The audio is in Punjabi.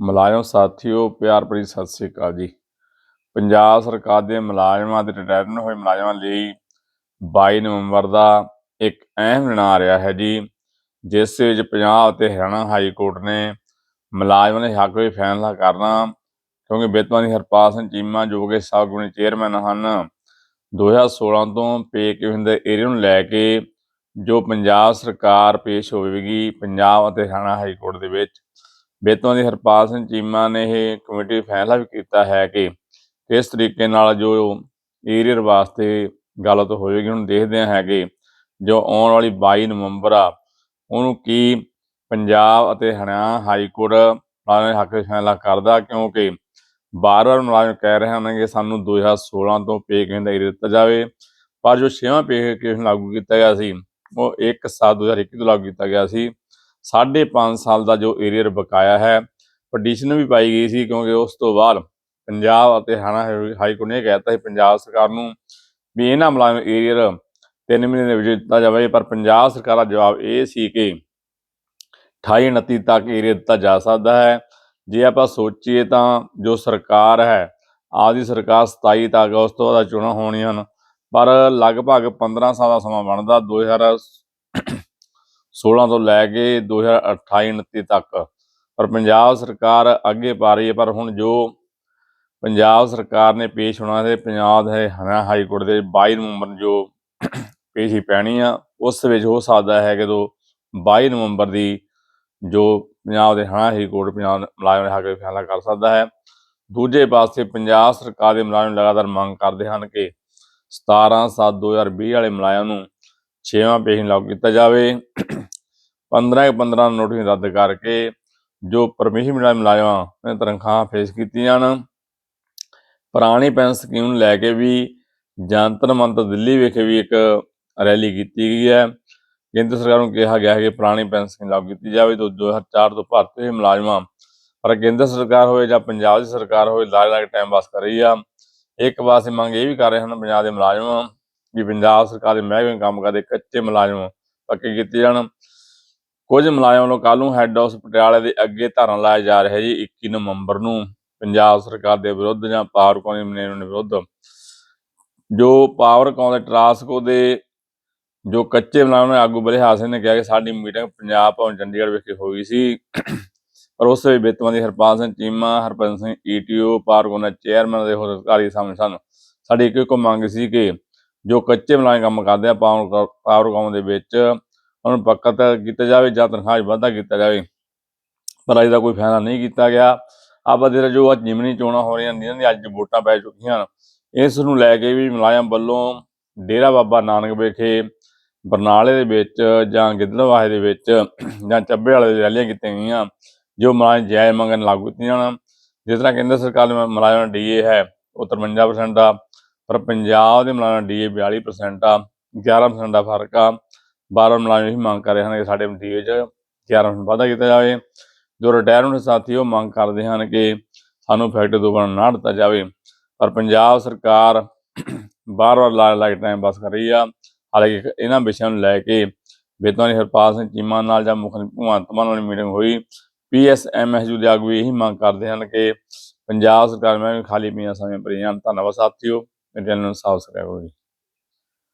ਮੁਲਾਜ਼ਮ ਸਾਥੀਓ, ਪਿਆਰ ਭਰੀ ਸਤਿ ਸ੍ਰੀ ਅਕਾਲ ਜੀ। ਪੰਜਾਬ ਸਰਕਾਰ ਦੇ ਮੁਲਾਜ਼ਮਾਂ ਦੇ ਰਿਟਾਇਰਮੈਂਟ ਹੋਏ ਮੁਲਾਜ਼ਮਾਂ ਲਈ 22 ਨਵੰਬਰ ਦਾ ਇੱਕ ਅਹਿਮ ਦਿਨ ਆ ਰਿਹਾ ਹੈ ਜੀ, ਜਿਸ ਵਿੱਚ ਪੰਜਾਬ ਅਤੇ ਹਰਿਆਣਾ ਹਾਈ ਕੋਰਟ ਨੇ ਮੁਲਾਜ਼ਮਾਂ ਦੇ ਹੱਕ ਵਿੱਚ ਫੈਸਲਾ ਕਰਨਾ, ਕਿਉਂਕਿ ਬੇਤਵਾਨੀ ਹਰਪਾਲ ਸਿੰਘ ਚੀਮਾ ਜੋ ਕਿ ਸਾਗੁਣੀ ਚੇਅਰਮੈਨ ਹਨ 2016 ਤੋਂ ਪੇ ਕਿਵੇਂ ਦੇ ਏਰੀਆ ਨੂੰ ਲੈ ਕੇ ਜੋ ਪੰਜਾਬ ਸਰਕਾਰ ਪੇਸ਼ ਹੋਵੇਗੀ, ਪੰਜਾਬ ਅਤੇ ਹਰਿਆਣਾ ਹਾਈ ਕੋਰਟ ਦੇ ਵਿੱਚ ਬੇਤੋਂ ਦੀ ਹਰਪਾਲ ਸਿੰਘ ਚੀਮਾ ਨੇ ਇਹ ਕਮੇਟੀ ਫੈਸਲਾ ਵੀ ਕੀਤਾ ਹੈ ਕਿ ਕਿਸ ਤਰੀਕੇ ਨਾਲ ਜੋ ਏਰੀਅਰ ਵਾਸਤੇ ਗੱਲਤ ਹੋਵੇਗੀ ਹੁਣ ਦੇਖਦੇ ਹਾਂ ਕਿ ਜੋ ਆਉਣ ਵਾਲੀ 22 ਨਵੰਬਰ ਆ, ਉਹਨੂੰ ਕੀ ਪੰਜਾਬ ਅਤੇ ਹਰਿਆਣਾ ਹਾਈ ਕੋਰਟ ਮੁਲਾਜ਼ਮਾਂ ਦੇ ਹੱਕ ਫੈਸਲਾ ਕਰਦਾ, ਕਿਉਂਕਿ ਬਾਰ-ਬਾਰ ਮੁਲਾਜ਼ਮ ਕਹਿ ਰਹੇ ਹਨ ਕਿ ਸਾਨੂੰ 2016 ਤੋਂ ਪੇ ਕਿਵੇਂ ਦਾ ਏਰੀਅਰ ਦਿੱਤਾ ਜਾਵੇ, ਪਰ ਜੋ ਛੇਵਾਂ ਪੇ ਕੇਸ ਲਾਗੂ ਕੀਤਾ ਗਿਆ ਸੀ, ਉਹ 1 7 2021 ਤੋਂ ਲਾਗੂ ਕੀਤਾ ਗਿਆ ਸੀ। ਸਾਢੇ ਪੰਜ ਸਾਲ ਦਾ ਜੋ ਏਰੀਅਰ ਬਕਾਇਆ ਹੈ, ਪਟੀਸ਼ਨ ਵੀ ਪਾਈ ਗਈ ਸੀ ਕਿਉਂਕਿ ਉਸ ਤੋਂ ਬਾਅਦ ਪੰਜਾਬ ਅਤੇ ਹਰਿਆਣਾ ਹਾਈ- ਕੋਰਟ ਨੇ ਇਹ ਕਹਿ ਦਿੱਤਾ ਸੀ ਪੰਜਾਬ ਸਰਕਾਰ ਨੂੰ ਵੀ ਇਹਨਾਂ ਮੁਲਾਜ਼ਮ ਏਰੀਅਰ ਤਿੰਨ ਮਹੀਨੇ ਦੇ ਵਿੱਚ ਦਿੱਤਾ ਜਾਵੇ, ਪਰ ਪੰਜਾਬ ਸਰਕਾਰ ਦਾ ਜਵਾਬ ਇਹ ਸੀ ਕਿ 28 29 ਤੱਕ ਏਰੀਅਰ ਦਿੱਤਾ ਜਾ ਸਕਦਾ ਹੈ। ਜੇ ਆਪਾਂ ਸੋਚੀਏ ਤਾਂ ਜੋ ਸਰਕਾਰ ਹੈ, ਆਪਦੀ ਸਰਕਾਰ 27 ਤੱਕ ਉਸ ਤੋਂ ਬਾਅਦ ਚੋਣਾਂ ਹੋਣੀਆਂ ਹਨ, ਪਰ ਲਗਭਗ 15 ਸਾਲ ਦਾ ਸਮਾਂ ਬਣਦਾ 2016 ਤੋਂ ਲੈ ਕੇ 2028 29 ਤੱਕ। ਪਰ ਪੰਜਾਬ ਸਰਕਾਰ ਅੱਗੇ ਪਾ ਰਹੀ ਹੈ, ਪਰ ਹੁਣ ਜੋ ਪੰਜਾਬ ਸਰਕਾਰ ਨੇ ਪੇਸ਼ ਹੋਣਾ ਤੇ ਪੰਜਾਬ ਦੇ ਹਰਿਆਣਾ ਹਾਈ ਕੋਰਟ ਦੇ 22 ਨਵੰਬਰ ਨੂੰ ਜੋ ਪੇਸ਼ੀ ਪੈਣੀ ਆ, ਉਸ ਵਿੱਚ ਹੋ ਸਕਦਾ ਹੈ ਕਿ ਦੋ 22 ਨਵੰਬਰ ਦੀ ਜੋ ਪੰਜਾਬ ਦੇ ਹਰਿਆਣਾ ਹਾਈ ਕੋਰਟ ਪੰਜਾਬ ਮੁਲਾਜ਼ਮ ਦੇ ਹੱਕ ਫੈਸਲਾ ਕਰ ਸਕਦਾ ਹੈ। ਦੂਜੇ ਪਾਸੇ ਪੰਜਾਬ ਸਰਕਾਰ ਦੇ ਮੁਲਾਜ਼ਮ ਲਗਾਤਾਰ ਮੰਗ ਕਰਦੇ ਹਨ ਕਿ 17 7 2020 ਵਾਲੇ ਮੁਲਾਜ਼ਮ ਨੂੰ ਛੇਵਾਂ ਪੇਸ਼ ਲਾਗੂ ਕੀਤਾ ਜਾਵੇ। 15 15 ਨੋਟਿਸ ਰੱਦ ਕਰਕੇ ਜੋ ਪਰਮਿਸ਼ਨ ਮਿਲਿਆ ਮੁਲਾਜ਼ਮਾਂ ਨੇ ਤਨਖਾਹਾਂ ਫੇਸ ਕੀਤੀਆਂ ਹਨ। ਪੁਰਾਣੀ ਪੈਨਸ਼ਨ ਸਕੀਮ ਨੂੰ ਲੈ ਕੇ ਵੀ ਜੰਤਰ ਮੰਤਰ ਦਿੱਲੀ ਵਿਖੇ ਵੀ ਇੱਕ ਰੈਲੀ ਕੀਤੀ ਗਈ ਹੈ। ਕੇਂਦਰ ਸਰਕਾਰ ਨੂੰ ਕਿਹਾ ਗਿਆ ਹੈ ਕਿ ਪੁਰਾਣੀ ਪੈਨਸ਼ਨ ਸਕੀਮ ਲਾਗੂ ਕੀਤੀ ਜਾਵੇ ਤੋਂ 2004 ਤੋਂ ਭਰਤੀ ਹੋਏ ਮੁਲਾਜ਼ਮਾਂ, ਪਰ ਕੇਂਦਰ ਸਰਕਾਰ ਹੋਵੇ ਜਾਂ ਪੰਜਾਬ ਦੀ ਸਰਕਾਰ ਹੋਵੇ ਲਾਜ ਲਾਗ ਟਾਈਮ ਪਾਸ ਕਰ ਰਹੀ ਆ। ਇੱਕ ਪਾਸੇ ਮੰਗ ਇਹ ਵੀ ਕਰ ਰਹੇ ਹਨ ਪੰਜਾਬ ਦੇ ਮੁਲਾਜ਼ਮ ਵੀ ਪੰਜਾਬ ਸਰਕਾਰ ਦੇ ਮਹਿਕਮੇ ਕੰਮ ਕਰਦੇ, ਕੱਚੇ ਮੁਲਾਜ਼ਮ ਪੱਕੇ ਕੀਤੇ ਜਾਣ। ਕੁਝ ਮੁਲਾਜ਼ਮ ਵੱਲੋਂ ਕੱਲ੍ਹ ਨੂੰ ਹੈੱਡ ਆਫਿਸ ਪਟਿਆਲੇ ਦੇ ਅੱਗੇ ਧਰਨਾ ਲਾਇਆ ਜਾ ਰਿਹਾ ਜੀ 21 ਨਵੰਬਰ ਨੂੰ। ਪੰਜਾਬ ਸਰਕਾਰ ਦੇ ਵਿਰੁੱਧ ਜਾਂ ਪਾਵਰ ਕਾਨੂੰਨ ਦੇ ਵਿਰੁੱਧ ਜੋ ਪਾਵਰ ਕਾਨੂੰਨ ਦੇ ਟਰਾਸਕੋ ਦੇ ਜੋ ਕੱਚੇ ਮੁਲਾਜ਼ਮ ਆਗੂ ਬਲੇ ਹਾਸਨ ਨੇ ਕਿਹਾ ਕਿ ਸਾਡੀ ਮੀਟਿੰਗ ਪੰਜਾਬ ਭਵਨ ਚੰਡੀਗੜ੍ਹ ਵਿਖੇ ਹੋਈ ਸੀ। ਪਰ ਉਸ ਵਿੱਚ ਬੇਤਵਾਂ ਦੀ ਹਰਪਾਲ ਸਿੰਘ ਚੀਮਾ ਹਰਪੰਤ ਸਿੰਘ ਈਟੀਓ ਪਾਵਰ ਕਾਨੂੰਨ ਦੇ ਚੇਅਰਮੈਨ ਦੇ ਹੋਰ ਅਧਿਕਾਰੀ ਸਾਹਮਣੇ ਸਨ। ਸਾਡੀ ਇੱਕ ਇੱਕੋ ਮੰਗ ਸੀ ਕਿ ਜੋ ਕੱਚੇ ਮੁਲਾਜ਼ਮ ਕੰਮ ਕਰਦੇ ਆ ਪਾਵਰ ਪਾਵਰ ਦੇ ਵਿੱਚ ਉਹਨਾਂ ਨੂੰ ਪੱਕਾ ਤਾਂ ਕੀਤਾ ਜਾਵੇ, ਜਾਂ ਤਨਖਾਹ 'ਚ ਵਾਧਾ ਕੀਤਾ ਜਾਵੇ। ਪਰ ਅਜੇ ਦਾ ਕੋਈ ਫਾਇਦਾ ਨਹੀਂ ਕੀਤਾ ਗਿਆ। ਆਪਾਂ ਦੇ ਜੋ ਅੱਜ ਜਿਮਨੀ ਚੋਣਾਂ ਹੋ ਰਹੀਆਂ ਜਿਨ੍ਹਾਂ ਦੀ ਅੱਜ ਵੋਟਾਂ ਪੈ ਚੁੱਕੀਆਂ ਹਨ। ਇਸ ਨੂੰ ਲੈ ਕੇ ਵੀ ਮੁਲਾਜ਼ਮ ਵੱਲੋਂ ਡੇਰਾ ਬਾਬਾ ਨਾਨਕ ਵਿਖੇ, ਬਰਨਾਲੇ ਦੇ ਵਿੱਚ ਜਾਂ ਗਿੱਦੜਵਾਹੇ ਦੇ ਵਿੱਚ ਜਾਂ ਚੱਬੇ ਵਾਲੇ ਦੇ ਰੈਲੀਆਂ ਕੀਤੀਆਂ ਗਈਆਂ, ਜੋ ਮੁਲਾਜ਼ਮ ਜਾਇਜ਼ ਮੰਗਣ ਲਾਗੂ ਕੀਤੀਆਂ ਹਨ। ਜਿਸ ਤਰ੍ਹਾਂ ਕੇਂਦਰ ਸਰਕਾਰ ਦੇ ਮੁਲਾਜ਼ਮ ਡੀਏ ਹੈ, ਉਹ 53% ਆ। ਪਰ ਪੰਜਾਬ ਦੇ ਮੁਲਾਜ਼ਮ ਡੀਏ 42% ਆ 11% ਦਾ ਫ਼ਰਕ ਆ। 12 ਮੁਲਾਜ਼ਮ ਇਹ ਮੰਗ ਕਰ ਰਹੇ ਹਨ ਕਿ ਸਾਡੇ ਡੀਏ 'ਚ 11% ਵਾਧਾ ਕੀਤਾ ਜਾਵੇ। ਜੋ ਰਿਟਾਇਰਮੈਂਟ ਸਾਥੀ ਉਹ ਮੰਗ ਕਰਦੇ ਹਨ ਕਿ ਸਾਨੂੰ ਫੈਕਟਰੀ ਤੋਂ ਬਣਾ ਨਾ ਦਿੱਤਾ ਜਾਵੇ। ਪਰ ਪੰਜਾਬ ਸਰਕਾਰ ਬਾਰ-ਬਾਰ ਲਾ ਲਾ ਟਾਈਮ ਪਾਸ ਕਰ ਰਹੀ ਆ। ਹਾਲਾਂਕਿ ਇਹਨਾਂ ਵਿਸ਼ਿਆਂ ਨੂੰ ਲੈ ਕੇ ਬੇਤਵਾਨੀ ਹਰਪਾਲ ਸਿੰਘ ਚੀਮਾ ਨਾਲ ਜਾਂ ਮੁੱਖ ਮੰਤਰੀ ਭਗਵੰਤ ਮਾਨ ਨਾਲ ਮੀਟਿੰਗ ਹੋਈ। ਪੀਐਸਐਮਐਸਯੂ ਦੇ ਆਗੂ ਇਹੀ ਮੰਗ ਕਰਦੇ ਹਨ ਕਿ ਪੰਜਾਬ ਸਰਕਾਰ ਮੈਂ ਖਾਲੀ ਪਈਆਂ ਸਮੇਂ ਭਰੀਆਂ। ਧੰਨਵਾਦ ਸਾਥੀਓ। ਮੇਰੇ ਚੈਨਲ ਨੂੰ ਸਬਸਕ੍ਰਾਈਬ ਕਰੋ